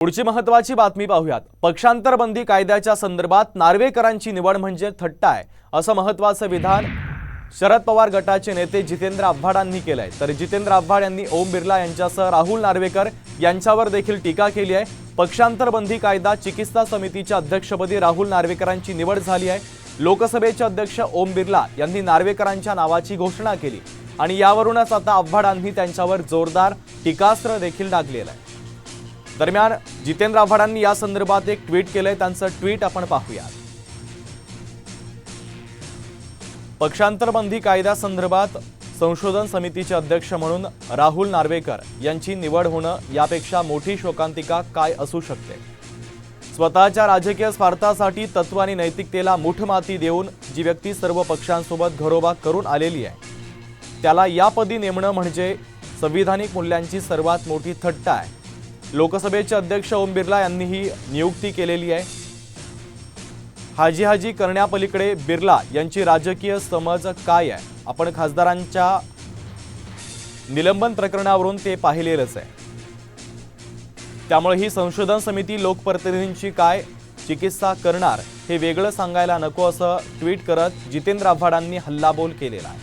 पुढची महत्वाची बातमी पाहूयात. पक्षांतर बंदी कायद्याच्या संदर्भात नार्वेकरांची निवड म्हणजे थट्टा आहे असं महत्वाचं विधान शरद पवार गटाचे नेते जितेंद्र आव्हाडांनी केलंय. तर जितेंद्र आव्हाड यांनी ओम बिर्ला यांच्यासह राहुल नार्वेकर यांच्यावर देखील टीका केली आहे. पक्षांतर बंदी कायदा चिकित्सा समितीच्या अध्यक्षपदी राहुल नार्वेकरांची निवड झाली आहे. लोकसभेचे अध्यक्ष ओम बिर्ला यांनी नार्वेकरांच्या नावाची घोषणा केली आणि यावरूनच आता आव्हाडांनी त्यांच्यावर जोरदार टीकास्त्र देखील डागलेलं आहे. दरम्यान जितेंद्र आव्हाडांनी या संदर्भात एक ट्विट केलंय त्यांचं ट्विट आपण पाहूया पक्षांतरबंदी कायद्यासंदर्भात संशोधन समितीचे अध्यक्ष म्हणून राहुल नार्वेकर यांची निवड होणं यापेक्षा मोठी शोकांतिका काय असू शकते? स्वतःच्या राजकीय स्वार्थासाठी तत्व आणि नैतिकतेला मुठमाती देऊन जी व्यक्ती सर्व पक्षांसोबत घरोबा करून आलेली आहे त्याला यापदी नेमणं म्हणजे संविधानिक मूल्यांची सर्वात मोठी थट्टा आहे. लोकसभेचे अध्यक्ष ओम बिर्ला यांनी ही नियुक्ती केलेली आहे. हाजी हाजी करण्यापलीकडे बिर्ला यांची राजकीय समज काय आहे? आपण खासदारांच्या निलंबन प्रकरणावरून ते पाहिलेलंच आहे. त्यामुळे ही संशोधन समिती लोकप्रतिनिधींची काय चिकित्सा करणार हे वेगळं सांगायला नको असं ट्विट करत जितेंद्र आव्हाडांनी हल्लाबोल केलेला आहे.